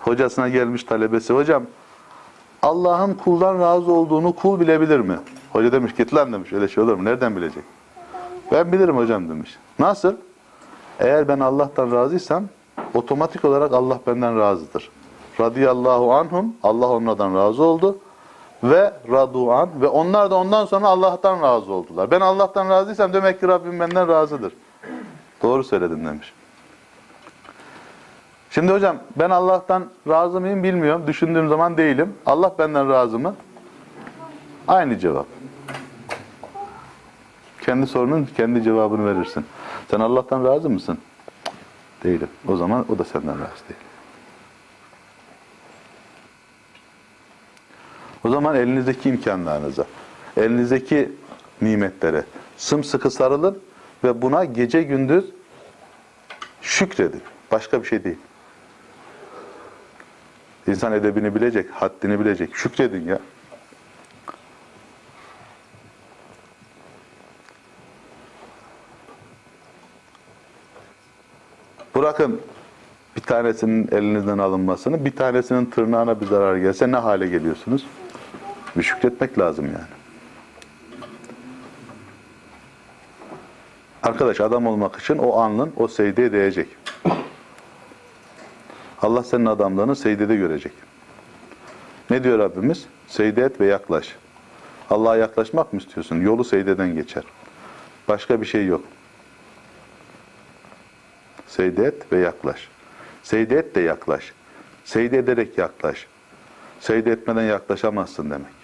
Hocasına gelmiş talebesi. Hocam Allah'ın kuldan razı olduğunu kul bilebilir mi? Hoca demiş git lan demiş. Öyle şey olur mu? Nereden bilecek? Ben bilirim hocam demiş. Nasıl? Eğer ben Allah'tan razıysam otomatik olarak Allah benden razıdır. Radiyallahu anhum. Allah onlardan razı oldu. Ve radu an. Ve onlar da ondan sonra Allah'tan razı oldular. Ben Allah'tan razıysam demek ki Rabbim benden razıdır. Doğru söyledin demiş. Şimdi hocam ben Allah'tan razı mıyım bilmiyorum. Düşündüğüm zaman değilim. Allah benden razı mı? Aynı cevap. Kendi sorunun kendi cevabını verirsin. Sen Allah'tan razı mısın? Değilim. O zaman o da senden razı değil. O zaman elinizdeki imkanlarınıza, elinizdeki nimetlere sımsıkı sarılın ve buna gece gündüz şükredin. Başka bir şey değil. İnsan edebini bilecek, haddini bilecek. Şükredin ya. Bırakın bir tanesinin elinizden alınmasını, bir tanesinin tırnağına bir zarar gelse ne hale geliyorsunuz? Bir şükretmek lazım yani. Arkadaş adam olmak için o alnın o secdeye değecek. Allah senin adamlığını secdede görecek. Ne diyor Rabbimiz? Secde et ve yaklaş. Allah'a yaklaşmak mı istiyorsun? Yolu secdeden geçer. Başka bir şey yok. Secde et ve yaklaş. Secde et de yaklaş. Secde ederek yaklaş. Secde etmeden yaklaşamazsın demek.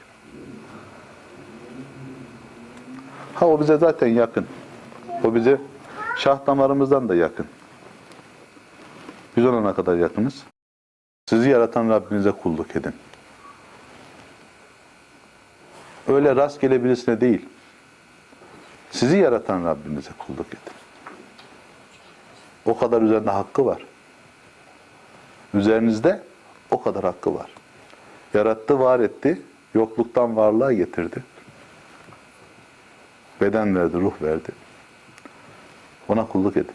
Ha o bize zaten yakın. O bize şah damarımızdan da yakın. Biz ona ne kadar yakınız? Sizi yaratan Rabbinize kulluk edin. Öyle rastgele birisine değil. Sizi yaratan Rabbinize kulluk edin. O kadar üzerinde hakkı var. Üzerinizde o kadar hakkı var. Yarattı, var etti, yokluktan varlığa getirdi. Beden verdi, ruh verdi. Ona kulluk edin.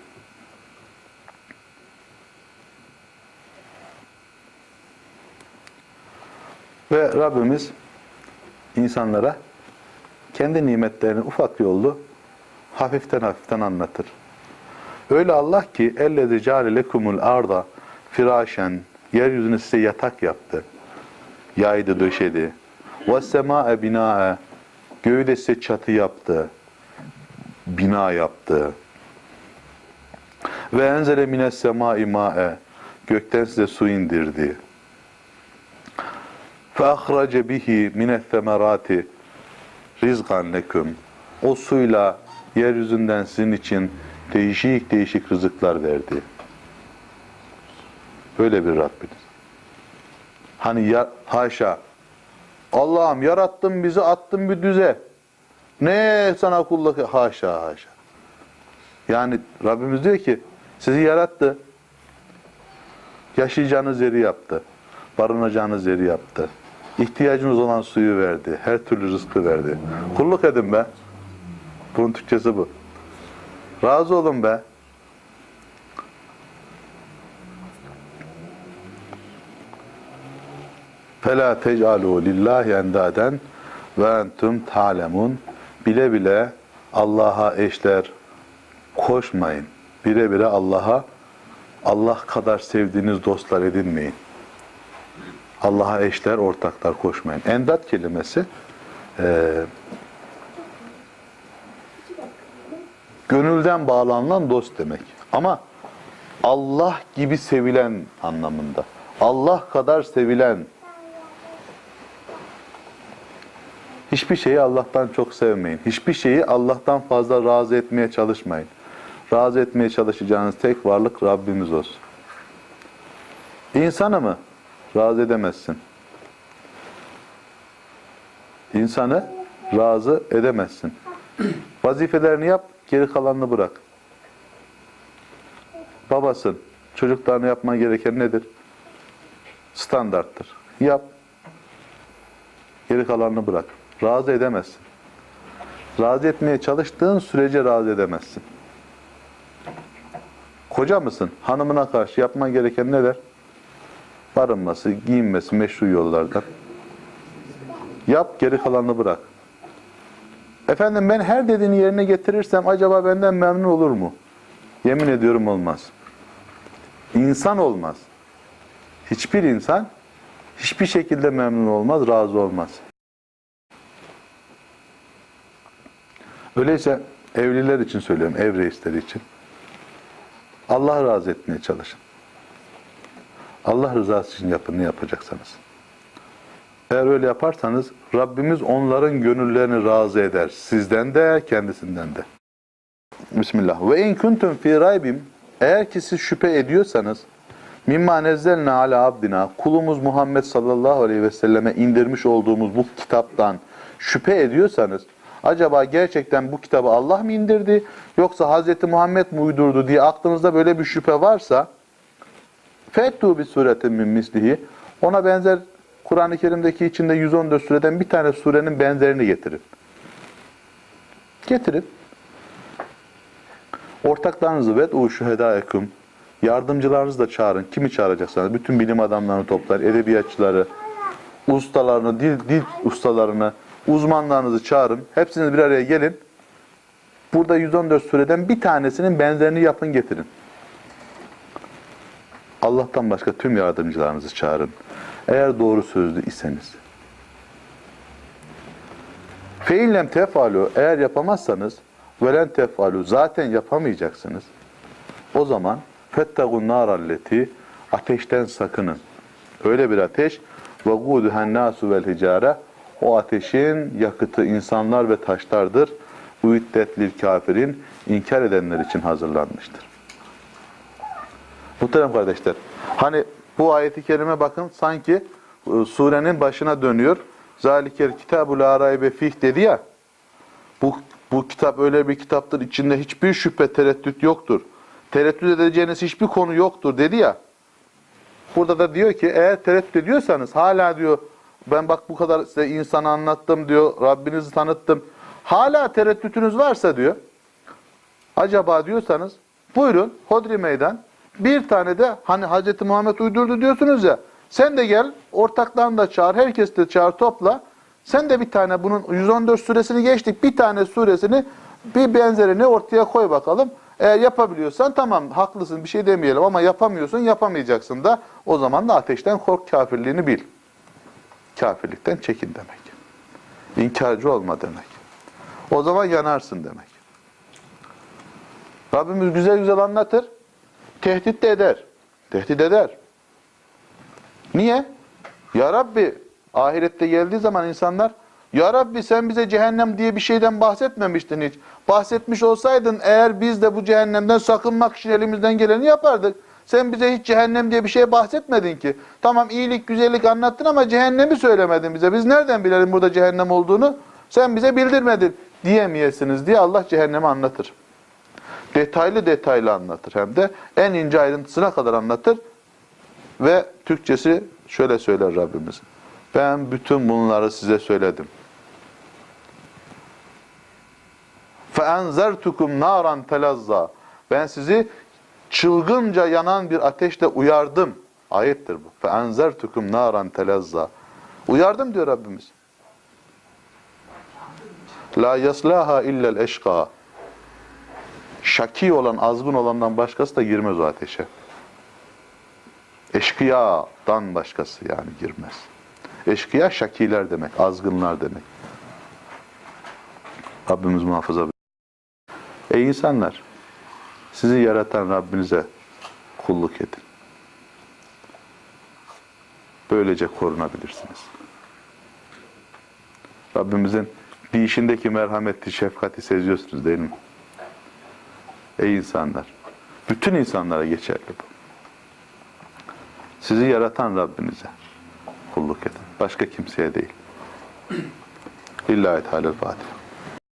Ve Rabbimiz insanlara kendi nimetlerini ufak yollu hafiften hafiften anlatır. Öyle Allah ki ellezi cale lekumul arda firâşen yeryüzünü size yatak yaptı. Yaydı döşedi. Ve semâe binâe göğü de size çatı yaptı. Bina yaptı. Ve enzele mines semâi mâe gökten size su indirdi. Ahrace bihi mines semerati rizgan leküm. O suyla yeryüzünden sizin için değişik değişik rızıklar verdi. Böyle bir Rabbiniz. Hani ya, haşa Allah'ım yarattın bizi attın bir düze. Ne sana kulluk haşa haşa. Yani Rabbimiz diyor ki sizi yarattı. Yaşayacağınız yeri yaptı. Barınacağınız yeri yaptı. İhtiyacınız olan suyu verdi. Her türlü rızkı verdi. Kulluk edin be. Bunun Türkçesi bu. Razı olun be. فَلَا تَجْعَلُوا لِلّٰهِ اَنْدَادًا وَاَنْتُمْ تَعْلَمُونَ Bile bile Allah'a eşler koşmayın. Bire bire Allah'a Allah kadar sevdiğiniz dostlar edinmeyin. Allah'a eşler, ortaklar koşmayın. Endat kelimesi e, gönülden bağlanılan dost demek. Ama Allah gibi sevilen anlamında. Allah kadar sevilen Hiçbir şeyi Allah'tan çok sevmeyin. Hiçbir şeyi Allah'tan fazla razı etmeye çalışmayın. Razı etmeye çalışacağınız tek varlık Rabbimiz olsun. İnsanı mı? Razı edemezsin. İnsanı razı edemezsin. Vazifelerini yap, geri kalanını bırak. Babasın. Çocuklarına yapman gereken nedir? Standarttır. Yap. Geri kalanını bırak. Razı edemezsin. Razı etmeye çalıştığın sürece razı edemezsin. Koca mısın? Hanımına karşı yapman gereken neler? Barınması, giyinmesi meşru yollardan. Yap, geri kalanını bırak. Efendim ben her dediğini yerine getirirsem acaba benden memnun olur mu? Yemin ediyorum olmaz. İnsan olmaz. Hiçbir insan hiçbir şekilde memnun olmaz, razı olmaz. Öyleyse evliler için söylüyorum, ev reisleri için. Allah razı etmeye çalışın. Allah rızası için yapın ne yapacaksanız. Eğer öyle yaparsanız Rabbimiz onların gönüllerini razı eder. Sizden de kendisinden de. Bismillah. Ve in kuntum fi raybim eğer ki siz şüphe ediyorsanız mimma nezzelna ala abdina kulumuz Muhammed sallallahu aleyhi ve selleme indirmiş olduğumuz bu kitaptan şüphe ediyorsanız acaba gerçekten bu kitabı Allah mı indirdi yoksa Hazreti Muhammed mi uydurdu diye aklınızda böyle bir şüphe varsa Fettu bir suretin min mislihi. Ona benzer Kur'an-ı Kerim'deki içinde 114 sureden bir tane surenin benzerini getirin. Getirin. Ortaklarınızı ve u şühedâekum. Yardımcılarınızı da çağırın. Kimi çağıracaksanız bütün bilim adamlarını toplayın, edebiyatçıları, ustalarını, dil, dil ustalarını, uzmanlarınızı çağırın. Hepsiniz bir araya gelin. Burada 114 sureden bir tanesinin benzerini yapın getirin. Allah'tan başka tüm yardımcılarınızı çağırın. Eğer doğru sözlü iseniz. Feillem tefalu eğer yapamazsanız velen tefalu zaten yapamayacaksınız. O zaman fettagun naralleti ateşten sakının. Öyle bir ateş ve guduhen nasu vel hicare o ateşin yakıtı insanlar ve taşlardır. Uiddet lil kafirin inkar edenler için hazırlanmıştır. Muhterem kardeşler, hani bu ayeti kerime bakın sanki e, surenin başına dönüyor. Zalikel kitabu la raybe fih dedi ya. Bu, bu kitap öyle bir kitaptır. içinde hiçbir şüphe, tereddüt yoktur. Tereddüt edeceğiniz hiçbir konu yoktur dedi ya. Burada da diyor ki eğer tereddüt ediyorsanız hala diyor ben bak bu kadar size insanı anlattım diyor. Rabbinizi tanıttım. Hala tereddütünüz varsa diyor. Acaba diyorsanız buyurun Hodri Meydan bir tane de hani Hz. Muhammed uydurdu diyorsunuz ya sen de gel ortaklarını da çağır herkes de çağır topla sen de bir tane bunun 114 suresini geçtik bir tane suresini bir benzerini ortaya koy bakalım. Eğer yapabiliyorsan tamam haklısın bir şey demeyelim ama yapamıyorsun yapamayacaksın da o zaman da ateşten kork kafirliğini bil. Kafirlikten çekin demek. İnkarcı olma demek. O zaman yanarsın demek. Rabbimiz güzel güzel anlatır. Tehdit de eder. Tehdit eder. Niye? Ya Rabbi ahirette geldiği zaman insanlar Ya Rabbi sen bize cehennem diye bir şeyden bahsetmemiştin hiç. Bahsetmiş olsaydın eğer biz de bu cehennemden sakınmak için elimizden geleni yapardık. Sen bize hiç cehennem diye bir şey bahsetmedin ki. Tamam iyilik, güzellik anlattın ama cehennemi söylemedin bize. Biz nereden bilelim burada cehennem olduğunu? Sen bize bildirmedin diyemeyesiniz diye Allah cehennemi anlatır. Detaylı detaylı anlatır hem de en ince ayrıntısına kadar anlatır. Ve Türkçesi şöyle söyler Rabbimiz. Ben bütün bunları size söyledim. فَاَنْزَرْتُكُمْ naran telazza. Ben sizi çılgınca yanan bir ateşle uyardım. Ayettir bu. فَاَنْزَرْتُكُمْ naran telazza. Uyardım diyor Rabbimiz. La yaslaha illel eşka. Şaki olan, azgın olandan başkası da girmez o ateşe. Eşkıyadan başkası yani girmez. Eşkıya şakiler demek, azgınlar demek. Rabbimiz muhafaza. Ey insanlar, sizi yaratan Rabbinize kulluk edin. Böylece korunabilirsiniz. Rabbimizin bir işindeki merhameti, şefkati seziyorsunuz değil mi? Ey insanlar! Bütün insanlara geçerli bu. Sizi yaratan Rabbinize kulluk edin. Başka kimseye değil. Lillahi Teala Fatiha.